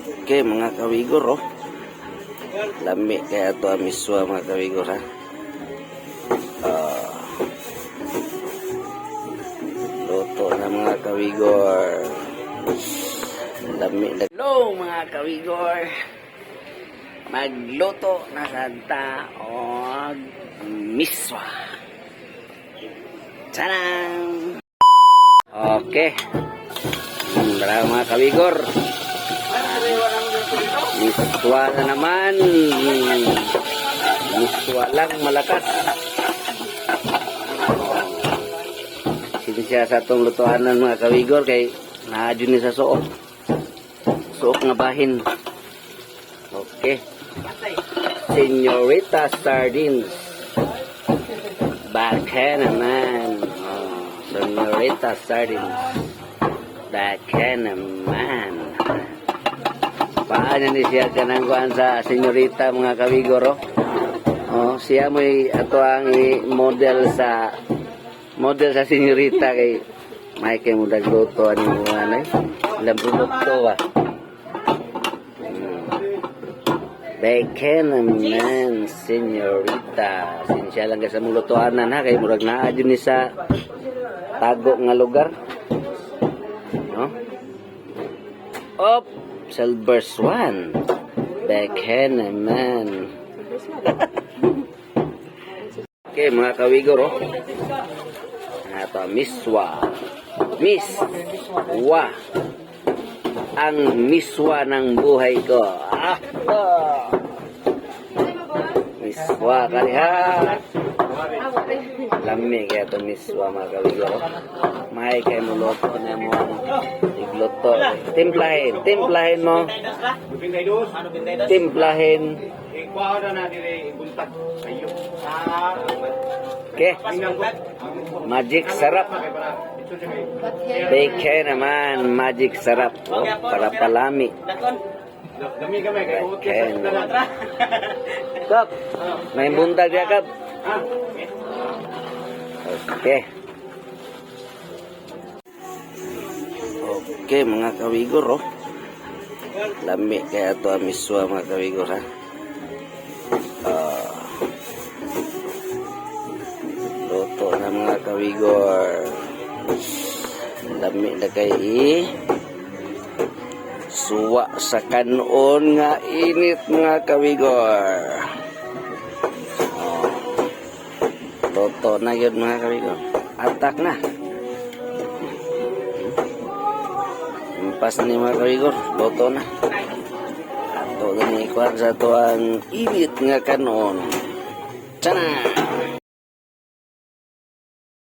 Okay, mga kawigor, oh. Lami kaya to ang miswa, mga kawigor, ha. Ah. luto na mga kawigor. Lami na. Hello, mga kawigor. Magluto na santa og miswa. Tanang! Okay. Tara mga kawigor. Miswa na naman. Miswa lang malakas. Sinisya sa itong lutuanan mga kawigor kay naadyo ni sa suok. Suok nga bahin. Okay. Senorita Sardines. Baka naman. Oh, Senorita Sardines. Baka naman. Paano ni siya kanangguan sa senyorita mga kawigoro? Oh, siya mo ato ang model sa model sa senyorita kay may kay mo dagluto ani mo anay. Ilang produkto ba? Bacon naman, senyorita. Sinsya lang ka sa mong lutuanan ha, kay murag naa dyan ni sa tago nga lugar. No? Op! Silver Swan. Bacon naman. okay, mga kawigor, oh. Ito, miswa. Miss. Wa. Ang miswa ng buhay ko. Ah! ah. Miswa kaliha. Lami kaya ito miswa mga kawigor. oh. May kay mo loto na mo igloto. Timplahin. Timplahin mo. Timplahin. Ah, Okay. Magic sarap. Bacon naman. Magic sarap. Oh, para palami. Tanatra. Kap. May buntag ya kap. Ah, Okay. Okay, mga kawigor, oh. Lami kaya ito ang miswa, mga kawigor, ha. Ah. luto na mga kawigor. Lami na kay i. Suwa sa kanon nga init, mga kawigor. Oh. Luto na yun, mga kawigor. Atak na. Impas ni mga kawigor, luto na. Ato gani kuan sa to ang init nga kanon. Tana!